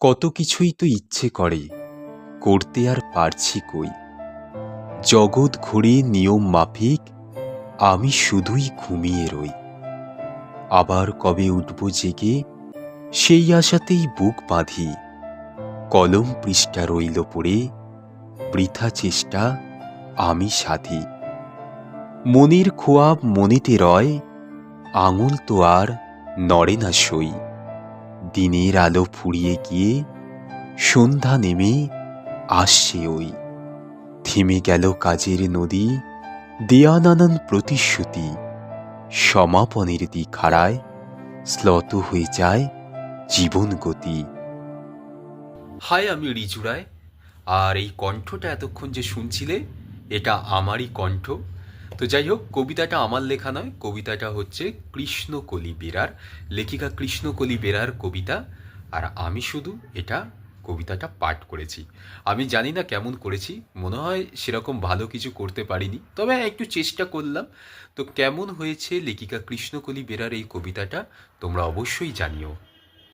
কত কিছুই তো ইচ্ছে করে, করতে আর পারছি কই। জগৎ ঘুরে নিয়ম মাফিক, আমি শুধুই ঘুমিয়ে রই। আবার কবে উঠব জেগে, সেই আশাতেই বুক বাঁধি। কলম পৃষ্ঠা রইল পড়ে, বৃথা চেষ্টা আমি সাধি। মনের খোয়াব মনেতে রয়, আঙুল তো আর নড়ে না সই। দিনের আলো ফুরিয়ে গিয়ে সন্ধ্যা নেমে আসছে ওই। থেমে গেল কাজের নদী দেয়া প্রতিশ্রুতি। সমাপনের দিক হারায় স্লত হয়ে যায় জীবন গতি। হাই আমি রিজু রায়, আর এই কণ্ঠটা এতক্ষণ যে শুনছিলে, এটা আমারই কণ্ঠ। তো যাই হোক কবিতাটা আমার লেখা নয় কবিতাটা হচ্ছে কৃষ্ণকলি বেরার। লেখিকা কৃষ্ণকলি বেরার কবিতা আর আমি শুধু এটা কবিতাটা পাঠ করেছি। আমি জানি না কেমন করেছি মনে হয় সেরকম ভালো কিছু করতে পারিনি তবে হ্যাঁ, একটু চেষ্টা করলাম। তো কেমন হয়েছে লেখিকা কৃষ্ণকলি বেরার এই কবিতাটা তোমরা অবশ্যই জানিও।